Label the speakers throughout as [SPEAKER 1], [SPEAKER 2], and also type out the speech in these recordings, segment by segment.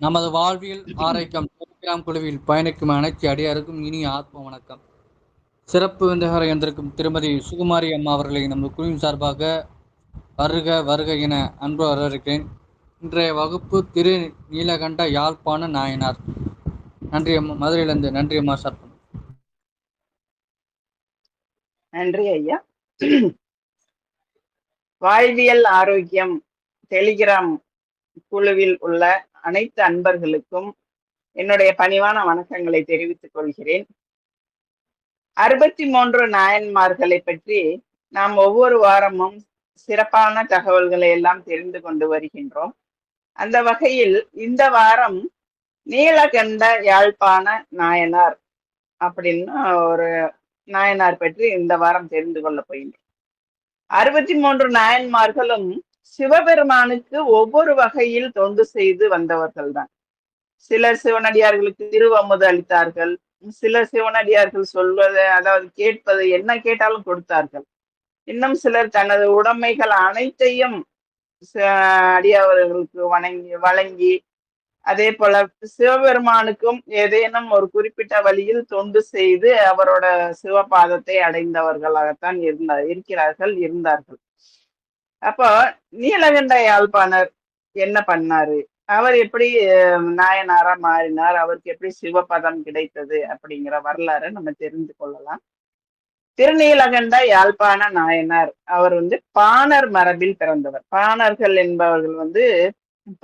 [SPEAKER 1] நமது வாழ்வியல் ஆரோக்கியம் டெலிகிராம் குழுவில் பயணிக்கும் அனைத்து அடியாருக்கும் இனிய ஆத்ம வணக்கம். சிறப்பு விருந்தினராக என்றிருக்கும் திருமதி சுகுமாரி அம்மா அவர்களை நமது குழுவின் சார்பாக வருக வருக என அன்பு வரவேற்கிறேன். இன்றைய வகுப்பு திரு நீலகண்ட யாழ்ப்பாண நாயனார். நன்றி அம்மா மதுரையிலிருந்து நன்றி அம்மா சார்
[SPEAKER 2] நன்றி ஐயா. வாழ்வியல் ஆரோக்கியம் டெலிகிராம் குழுவில் உள்ள அனைத்து அன்பர்களுக்கும் என்னுடைய பணிவான வணக்கங்களை தெரிவித்துக் கொள்கிறேன். அறுபத்தி மூன்று நாயன்மார்களை பற்றி நாம் ஒவ்வொரு வாரமும் சிறப்பான தகவல்களை எல்லாம் தெரிந்து கொண்டு வருகின்றோம். அந்த வகையில் இந்த வாரம் நீலகண்ட யாழ்ப்பாண நாயனார் அப்படின்னு ஒரு நாயனார் பற்றி இந்த வாரம் தெரிந்து கொள்ள போகின்றோம் அறுபத்தி மூன்று நாயன்மார்களும் சிவபெருமானுக்கு ஒவ்வொரு வகையில் தொண்டு செய்து வந்தவர்கள் தான் சிலர் சிவனடியார்களுக்கு திருவமுது அளித்தார்கள். சிலர் சிவனடியார்கள் சொல்வதை அதாவது கேட்பதை என்ன கேட்டாலும் கொடுத்தார்கள். இன்னும் சிலர் தனது உடைமைகள் அனைத்தையும் அடியவர்களுக்கு வணங்கி வழங்கி அதே போல சிவபெருமானுக்கும் ஏதேனும் ஒரு குறிப்பிட்ட வழியில் தொண்டு செய்து அவரோட சிவபாதத்தை அடைந்தவர்களாகத்தான் இருந்த இருக்கிறார்கள் இருந்தார்கள். அப்போ நீலகண்ட யாழ்ப்பாணர் என்ன பண்ணாரு? அவர் எப்படி நாயனாரா மாறினார்? அவருக்கு எப்படி சிவபதம் கிடைத்தது அப்படிங்கிற வரலாறை நம்ம தெரிந்து கொள்ளலாம். திருநீலகண்ட யாழ்ப்பாண நாயனார் அவர் வந்து பாணர் மரபில் பிறந்தவர். பாணர்கள் என்பவர்கள் வந்து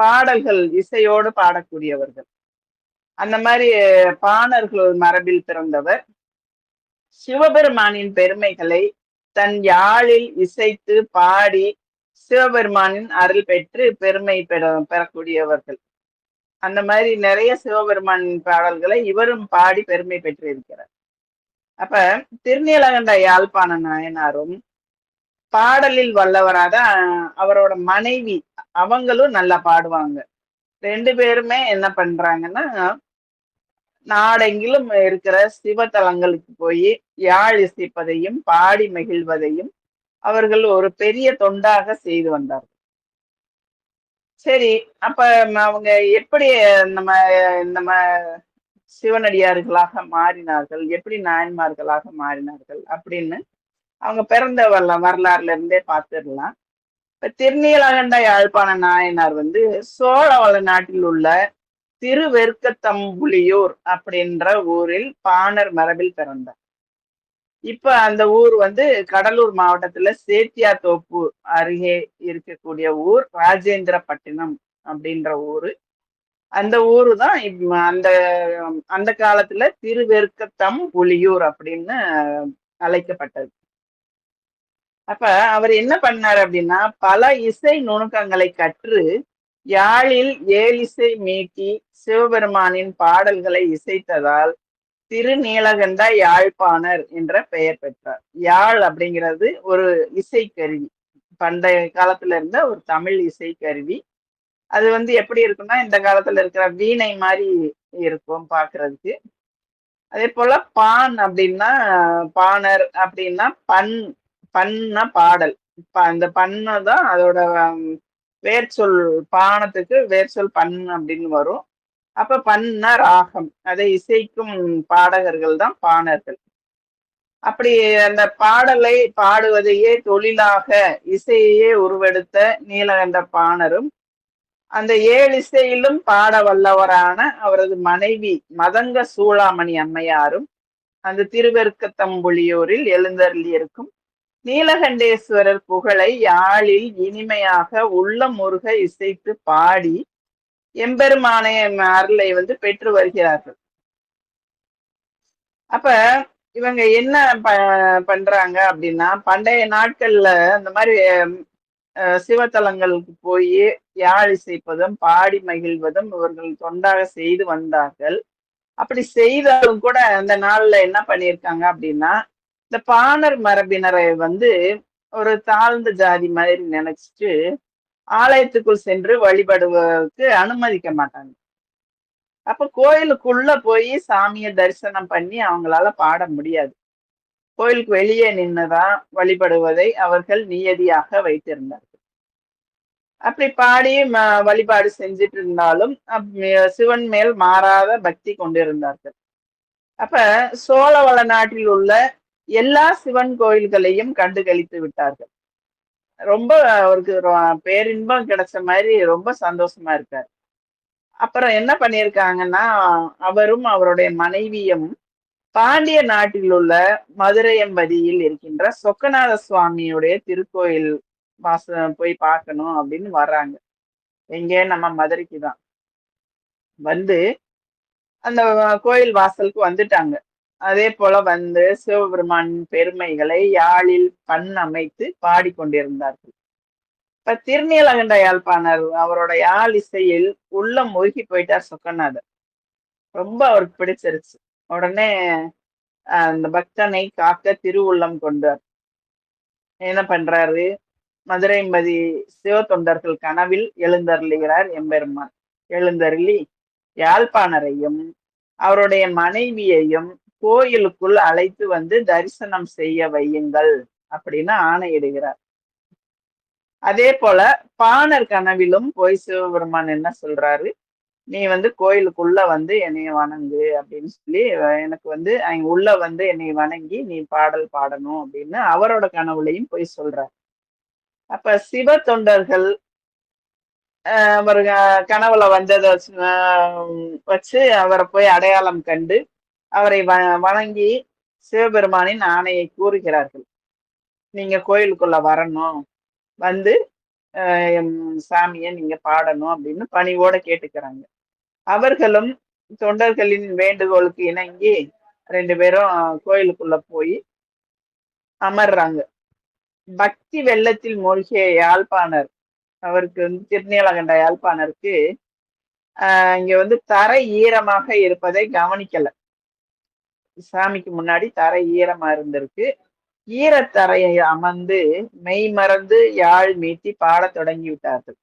[SPEAKER 2] பாடல்கள் இசையோடு பாடக்கூடியவர்கள். அந்த மாதிரி பாணர்கள் மரபில் பிறந்தவர். சிவபெருமானின் பெருமைகளை தன் யாழில் இசைத்து பாடி சிவபெருமானின் அருள் பெற்று பெருமை பெற பெறக்கூடியவர்கள். அந்த மாதிரி நிறைய சிவபெருமானின் பாடல்களை இவரும் பாடி பெருமை பெற்றிருக்கிறார். அப்ப திருநீலகண்ட யாழ்ப்பாண நாயனாரும் பாடலில் வல்லவராக அவரோட மனைவி அவங்களும் நல்லா பாடுவாங்க. ரெண்டு பேருமே என்ன பண்றாங்கன்னா நாடெங்கிலும் இருக்கிற சிவத்தலங்களுக்கு போய் யாழ் இசைப்பதையும் பாடி மகிழ்வதையும் அவர்கள் ஒரு பெரிய தொண்டாக செய்து வந்தார்கள். சரி அப்ப அவங்க எப்படி நம்ம நம்ம சிவனடியார்களாக மாறினார்கள்? எப்படி நாயன்மார்களாக மாறினார்கள்? அப்படின்னு அவங்க பிறந்த வரல வரலாறுல இருந்தே பார்த்துடலாம். இப்ப திருநீலகண்ட யாழ்ப்பாண நாயனார் வந்து சோழவள நாட்டில் உள்ள திருவெருக்கத்தம்புலியூர் அப்படின்ற ஊரில் பாணர் மரபில் பிறந்தார். இப்ப அந்த ஊர் வந்து கடலூர் மாவட்டத்துல சேத்தியா தோப்பு அருகே இருக்கக்கூடிய ஊர் ராஜேந்திரப்பட்டினம் அப்படின்ற ஊரு. அந்த ஊரு தான் அந்த அந்த காலத்துல திருவெருக்கத்தம் புலியூர் அப்படின்னு அழைக்கப்பட்டது. அப்ப அவர் என்ன பண்ணார் அப்படின்னா பல இசை நுணுக்கங்களை கற்று யாழில் ஏலிசை மீட்டி சிவபெருமானின் பாடல்களை இசைத்ததால் திருநீலகண்ட யாழ்ப்பாணர் என்ற பெயர் பெற்றார். யாழ் அப்படிங்கிறது ஒரு இசைக்கருவி. பண்டைய காலத்துல இருந்த ஒரு தமிழ் இசைக்கருவி. அது வந்து எப்படி இருக்கும்னா இந்த காலத்துல இருக்கிற வீணை மாதிரி இருக்கும் பாக்குறதுக்கு. அதே போல பான் அப்படின்னா பாணர் அப்படின்னா பண் பண்ண பாடல். அந்த பண்ணை தான் அதோட வேர்ச்சொல் பானத்துக்கு வேர்ச்சொல் பண் அப்படின்னு வரும். அப்ப பண்ண ராகம். அதை இசைக்கும் பாடகர்கள் தான் பாணர்கள். அப்படி அந்த பாடலை பாடுவதையே தொழிலாக இசையையே உருவெடுத்த நீலகண்ட பாணரும் அந்த ஏழு இசையிலும் பாட வல்லவரான அவரது மனைவி மதங்க சூளாமணி அம்மையாரும் அந்த திருவெருக்கத்தம்புலியூரில் எழுந்தருளியிருக்கும் நீலகண்டேஸ்வரர் புகழை யாழில் இனிமையாக உள்ள முருக இசைத்து பாடி எம்பெருமானை அருளை வந்து பெற்று வருகிறார்கள். அப்ப இவங்க என்ன ப பண்றாங்க அப்படின்னா பண்டைய நாட்கள்ல அந்த மாதிரி சிவத்தலங்களுக்கு போய் யாழ் இசைப்பதும் பாடி மகிழ்வதும் இவர்கள் தொண்டாக செய்து வந்தார்கள். அப்படி செய்தாலும் கூட அந்த நாள்ல என்ன பண்ணியிருக்காங்க அப்படின்னா இந்த பாணர் மரபினரை வந்து ஒரு தாழ்ந்த ஜாதி மாதிரி நினைச்சிட்டு ஆலயத்துக்குள் சென்று வழிபடுவதற்கு அனுமதிக்க மாட்டாங்க. அப்ப கோயிலுக்குள்ள போய் சாமியை தரிசனம் பண்ணி அவங்களால பாட முடியாது. கோயிலுக்கு வெளியே நின்னுதான் வழிபடுவதை அவர்கள் நியதியாக வைத்திருந்தார்கள். அப்படி பாடி ம- வழிபாடு செஞ்சிட்டு இருந்தாலும் அப்~ சிவன் மேல் மாறாத பக்தி கொண்டிருந்தார்கள். அப்ப சோழவள நாட்டில் உள்ள எல்லா சிவன் கோயில்களையும் கண்டு கழித்து விட்டார்கள். ரொம்ப அவருக்கு ரொ- பேரின்பம் கிடைச்ச மாதிரி ரொம்ப சந்தோஷமா இருக்கார். அப்புறம் என்ன பண்ணியிருக்காங்கன்னா அவரும் அவருடைய மனைவியும் பாண்டிய நாட்டில் உள்ள மதுரையம்பதியில் இருக்கின்ற சொக்கநாத சுவாமியுடைய திருக்கோயில் வாச போய் பார்க்கணும் அப்படின்னு வர்றாங்க. எங்கே? நம்ம மதுரைக்கு தான். வந்து அந்த கோயில் வாசலுக்கு வந்துட்டாங்க. அதே போல வந்து சிவபெருமான் பெருமைகளை யாழில் பண் அமைத்து பாடிக்கொண்டிருந்தார்கள் இப்ப திருநீலகண்ட யாழ்ப்பாணர் அவரோட யாழ் இசையில் உள்ள முழுகி போயிட்டார் சொக்கநாதர். ரொம்ப அவருக்கு பிடிச்சிருச்சு. உடனே அந்த பக்தனை காக்க திருவுள்ளம் கொண்டார். என்ன பண்றாரு? மதுரைமதி சிவத்தொண்டர்கள் கனவில் எழுந்தருளுகிறார் எம்பெருமான். எழுந்தருளி யாழ்ப்பாணரையும் அவருடைய மனைவியையும் கோயிலுக்குள் அழைத்து வந்து தரிசனம் செய்ய வையுங்கள் அப்படின்னு ஆணையிடுகிறார். அதே போல பாணர் கனவிலும் போய் சிவபெருமான் என்ன சொல்றாரு? நீ வந்து கோயிலுக்குள்ள வந்து என்னைய வணங்கு அப்படின்னு சொல்லி எனக்கு வந்து உள்ள வந்து என்னை வணங்கி நீ பாடல் பாடணும் அப்படின்னு அவரோட கனவுலையும் போய் சொல்றார். அப்ப சிவ தொண்டர்கள் அவர் கனவுல வந்ததை வச்சு அவரை போய் அடையாளம் கண்டு அவரை வ வணங்கி சிவபெருமானின் ஆணையை கூறுகிறார்கள். நீங்க கோயிலுக்குள்ள வரணும். வந்து எம் சாமியை நீங்க பாடணும் அப்படின்னு பணிவோட கேட்டுக்கிறாங்க. அவர்களும் தொண்டர்களின் வேண்டுகோளுக்கு இணங்கி ரெண்டு பேரும் கோயிலுக்குள்ள போய் அமர்றாங்க. பக்தி வெள்ளத்தில் மூழ்கிய யாழ்ப்பாணர் அவருக்கு வந்து திருநீலகண்ட யாழ்ப்பாணருக்கு இங்க வந்து தரை ஈரமாக இருப்பதை கவனிக்கல. சாமிக்கு முன்னாடி தரை ஈரமா இருந்திருக்கு. ஈரத்தரையை அமர்ந்து மெய் மறந்து யாழ் மீட்டி பாடத் தொடங்கி விட்டார்கள்.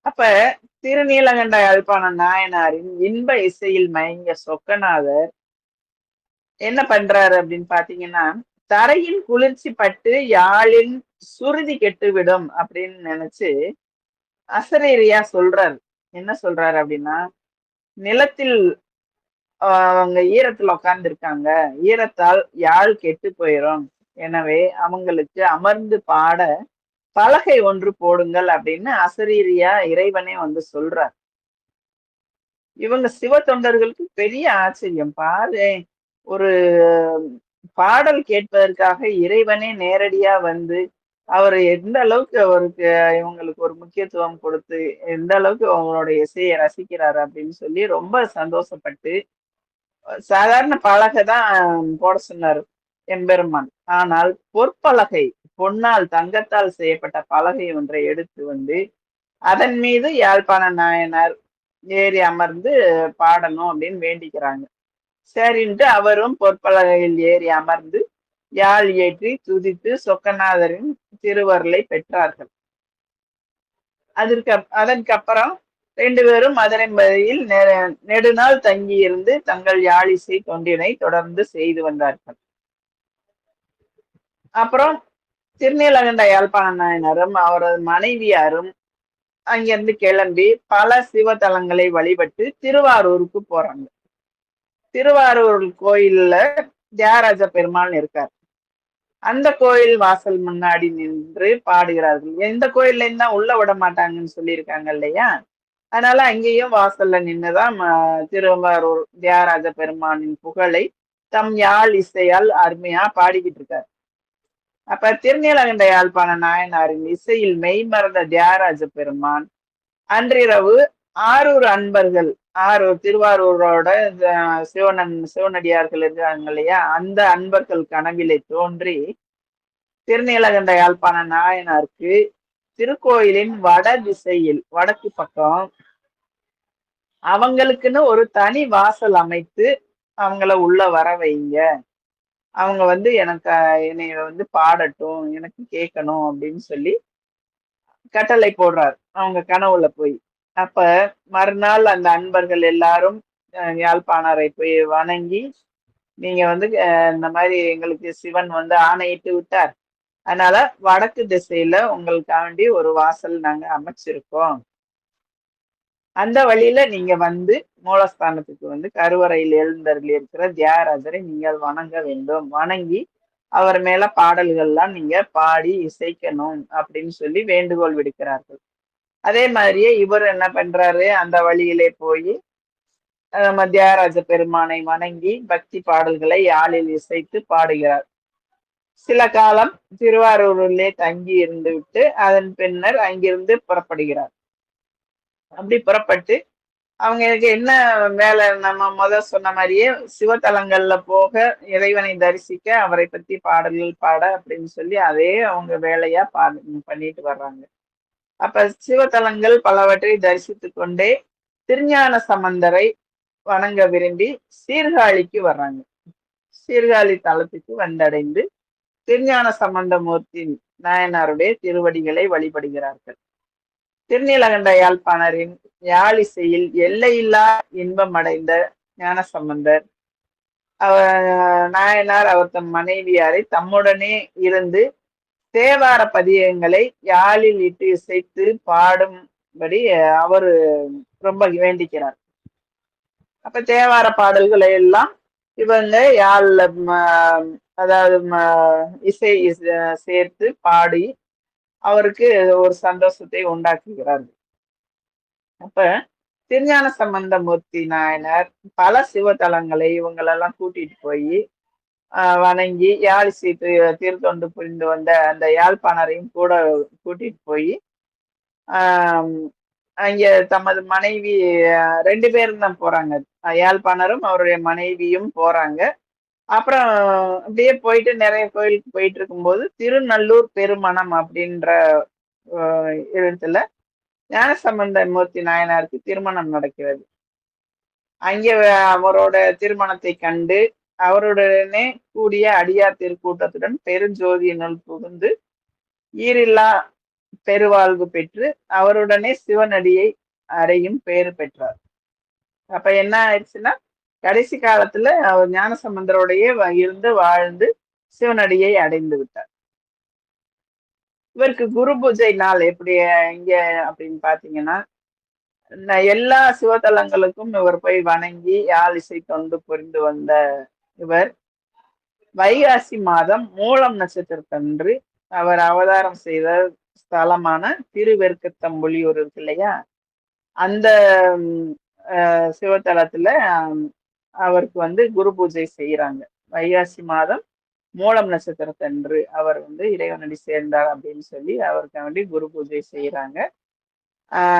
[SPEAKER 2] அப்ப திருநீலகண்ட யாழ்ப்பாண நாயனாரின் இன்ப இசையில் மயங்க சொக்கநாதர் என்ன பண்றாரு அப்படின்னு பாத்தீங்கன்னா தரையின் குளிர்ச்சி பட்டு யாழின் சுருதி கெட்டுவிடும் அப்படின்னு நினைச்சு அசரீரியா சொல்றாரு. என்ன சொல்றாரு அப்படின்னா நிலத்தில் அவங்க ஈரத்துல உட்கார்ந்து இருக்காங்க ஈரத்தால் யாழ் கெட்டு போயிடும் எனவே அவங்களுக்கு அமர்ந்து பாட பலகை ஒன்று போடுங்கள் அப்படின்னு அசரீரியா இறைவனே வந்து சொல்றார். இவங்க சிவ தொண்டர்களுக்கு பெரிய ஆச்சரியம். பாரு ஒரு பாடல் கேட்பதற்காக இறைவனே நேரடியா வந்து அவர் எந்த அளவுக்கு அவருக்கு இவங்களுக்கு ஒரு முக்கியத்துவம் கொடுத்து எந்த அளவுக்கு அவங்களுடைய இசையை ரசிக்கிறாரு அப்படின்னு சொல்லி ரொம்ப சந்தோஷப்பட்டு சாதாரண பலகை தான் போட சொன்னார் எம்பெருமான். ஆனால் பொற்பலகை பொன்னால் தங்கத்தால் செய்யப்பட்ட பலகை ஒன்றை எடுத்து வந்து அதன் மீது யாழ்ப்பாண நாயனார் ஏறி அமர்ந்து பாடணும் அப்படின்னு வேண்டிக்கிறாங்க. சரின்ட்டு அவரும் பொற்பலகையில் ஏறி அமர்ந்து யாழ் ஏற்றி துதித்து சொக்கநாதரின் திருவருளை பெற்றார்கள். அதற்கு அதற்கப்புறம் ரெண்டு பேரும் மதுரை மதுரையில் நெ- நெடுநாள் தங்கியிருந்து தங்கள் யாழிசை தொண்டினை தொடர்ந்து செய்து வந்தார்கள். அப்புறம் திருநீலகண்ட யாழ்ப்பாண நாயனரும் அவரது மனைவியாரும் அங்கிருந்து கிளம்பி பல சிவத்தலங்களை வழிபட்டு திருவாரூருக்கு போறாங்க. திருவாரூர் கோயில்ல தியாகராஜ பெருமாள் இருக்கார். அந்த கோயில் வாசல் முன்னாடி நின்று பாடுகிறார்கள். எந்த கோயில்ல தான் உள்ள விட மாட்டாங்கன்னு சொல்லியிருக்காங்க இல்லையா? அதனால அங்கேயும் வாசல்ல நின்றுதான் ம- திருவாரூர் தியாகராஜ பெருமானின் புகழை தம் யாழ் இசையால் அருமையா பாடிக்கிட்டு இருக்காரு. அப்ப திருநீலகண்ட யாழ்ப்பாண நாயனாரின் இசையில் மெய்மறந்த தியாகராஜ பெருமான் அன்றிரவு ஆரூர் அன்பர்கள் ஆரூர் திருவாரூரோட சிவனன் சிவனடியார்கள் இருக்காங்க இல்லையா அந்த அன்பர்கள் கனவிலே தோன்றி திருநீலகண்ட யாழ்ப்பாண நாயனாருக்கு திருக்கோயிலின் வட திசையில் வடக்கு பக்கம் அவங்களுக்குன்னு ஒரு தனி வாசல் அமைத்து அவங்கள உள்ள வர வைங்க. அவங்க வந்து எனக்கு என்னை என்னைய வந்து பாடட்டும் எனக்கு கேட்கணும் அப்படின்னு சொல்லி கட்டளை போடுறார். அவங்க கனவுல போய். அப்ப மறுநாள் அந்த அன்பர்கள் எல்லாரும் அஹ், யாழ்ப்பாணரை போய் வணங்கி நீங்க வந்து இந்த மாதிரி எங்களுக்கு சிவன் வந்து ஆணையிட்டு விட்டார். அதனால வடக்கு திசையில உங்களுக்காண்டி ஒரு வாசல் நாங்க அமைச்சிருக்கோம். அந்த வழியில நீங்க வந்து மூலஸ்தானத்துக்கு வந்து கருவறையில் எழுந்தருள் இருக்கிற தியாகராஜரை நீங்கள் வணங்க வேண்டும். வணங்கி அவர் மேல பாடல்கள்லாம் நீங்க பாடி இசைக்கணும் அப்படின்னு சொல்லி வேண்டுகோள் விடுக்கிறார்கள். அதே மாதிரியே இவர் என்ன பண்றாரு? அந்த வழியிலே போய் நம்ம தியாகராஜ பெருமானை வணங்கி பக்தி பாடல்களை யாழில் இசைத்து பாடுகிறார். சில காலம் திருவாரூரிலே தங்கி இருந்து விட்டு அதன் பின்னர் அங்கிருந்து புறப்படுகிறார். அப்படி புறப்பட்டு அவங்களுக்கு என்ன வேலை? நம்ம முத சொன்ன மாதிரியே சிவத்தலங்கள்ல போக இறைவனை தரிசிக்க அவரை பத்தி பாடல்கள் பாட அப்படின்னு சொல்லி அதே அவங்க வேலையா பா பண்ணிட்டு வர்றாங்க. அப்ப சிவத்தலங்கள் பலவற்றை தரிசித்து கொண்டே திருஞான சம்பந்தரை வணங்க விரும்பி சீர்காழிக்கு வர்றாங்க. சீர்காழி தலத்துக்கு வந்தடைந்து திருஞான சம்பந்தமூர்த்தி நாயனாருடைய திருவடிகளை வழிபடுகிறார்கள். திருநீலகண்ட யாழ்ப்பாணரின் யாழிசையில் எல்லையில்லா இன்பம் அடைந்த ஞானசம்பந்தர் அவ நாயனார் அவர் தம் மனைவியாரை தம்முடனே இருந்து தேவார பதியங்களை யாழில் இட்டு இசைத்து பாடும்படி அவர் ரொம்ப வேண்டிக்கிறார். அப்ப தேவார பாடல்களை எல்லாம் இவங்க யாழ்ல அதாவது இசை சேர்த்து பாடி அவருக்கு ஒரு சந்தோஷத்தை உண்டாக்குகிறார்கள் அப்ப திருஞான சம்பந்தமூர்த்தி நாயனார் பல சிவத்தலங்களை இவங்களெல்லாம் கூட்டிட்டு போய் வணங்கி யாழ் சீத்து தீர்த்தொண்டு புரிந்து வந்த அந்த யாழ்ப்பாணரையும் கூட கூட்டிட்டு போய் ஆஹ் அங்க தமது மனைவி ரெண்டு பேரும் தான் போறாங்க. யாழ்ப்பாணரும் அவருடைய மனைவியும் போறாங்க. அப்புறம் அப்படியே போயிட்டு நிறைய கோயிலுக்கு போயிட்டு இருக்கும்போது திருநல்லூர் பெருமணம் அப்படின்ற இடத்துல ஞானசம்பந்த மூர்த்தி நாயனாருக்கு திருமணம் நடக்கிறது. அங்கே அவரோட திருமணத்தை கண்டு அவருடனே கூடிய அடியார் திருக்கூட்டத்துடன் பெருஞ்சோதியினுள் புகுந்து ஈரில்லா பெருவாழ்வு பெற்று அவருடனே சிவனடியை அடையும் பேறு பெற்றார். அப்ப என்ன ஆயிடுச்சுன்னா கடைசி காலத்துல அவர் ஞானசம்பந்தரோடையே இருந்து வாழ்ந்து சிவனடியை அடைந்து விட்டார். இவருக்கு குரு பூஜை நாள் எப்படி இங்க அப்படின்னு பாத்தீங்கன்னா எல்லா சிவத்தலங்களுக்கும் இவர் போய் வணங்கி யாழ் இசை தொண்டு புரிந்து வந்த இவர் வைகாசி மாதம் மூலம் நட்சத்திரத்தன்று அவர் அவதாரம் செய்த ஸ்தலமான திருவெருக்கத்தம்புலியூர் இருக்கு இல்லையா? அந்த சிவத்தலத்துல அவருக்கு வந்து குரு பூஜை செய்யறாங்க வைகாசி மாதம் மூலம் நட்சத்திரத்தன்று அவர் வந்து இறைவனடி சேர்ந்தார் அப்படின்னு சொல்லி அவருக்கு வேண்டி குரு பூஜை செய்யறாங்க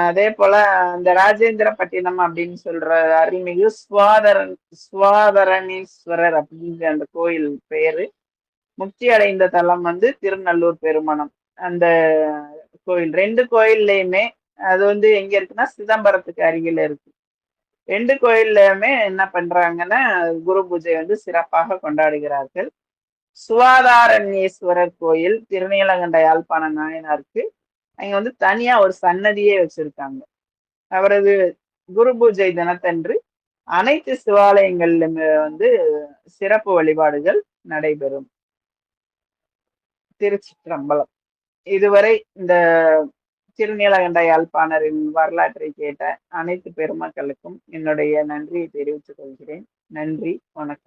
[SPEAKER 2] அதே போல அந்த ராஜேந்திர பட்டினம் அப்படின்னு சொல்ற அருள்மிகு சுவாதரன் சுவாதரணீஸ்வரர் அப்படிங்கிற அந்த கோயில் பேரு. முக்தி அடைந்த தலம் வந்து திருநல்லூர் பெருமணம். அந்த கோயில் ரெண்டு கோயில்லையுமே அது வந்து எங்க இருக்குன்னா சிதம்பரத்துக்கு அருகில இருக்கு. ரெண்டு கோயில்லையுமே என்ன பண்றாங்கன்னா குரு பூஜை வந்து சிறப்பாக கொண்டாடுகிறார்கள். சுவாதாரண்யேஸ்வரர் கோயில் திருநீலகண்ட யாழ்ப்பாண நாயனாருக்கு அங்க வந்து தனியா ஒரு சன்னதியே வச்சிருக்காங்க. அவரது குரு பூஜை தினத்தன்று அனைத்து சிவாலயங்களிலும் வந்து சிறப்பு வழிபாடுகள் நடைபெறும். திருச்சிற்றம்பலம். இதுவரை இந்த திருநீலகண்ட யாழ்ப்பாணரின் வரலாற்றை கேட்ட அனைத்து பெருமக்களுக்கும் என்னுடைய நன்றியை தெரிவித்துக் கொள்கிறேன். நன்றி வணக்கம்.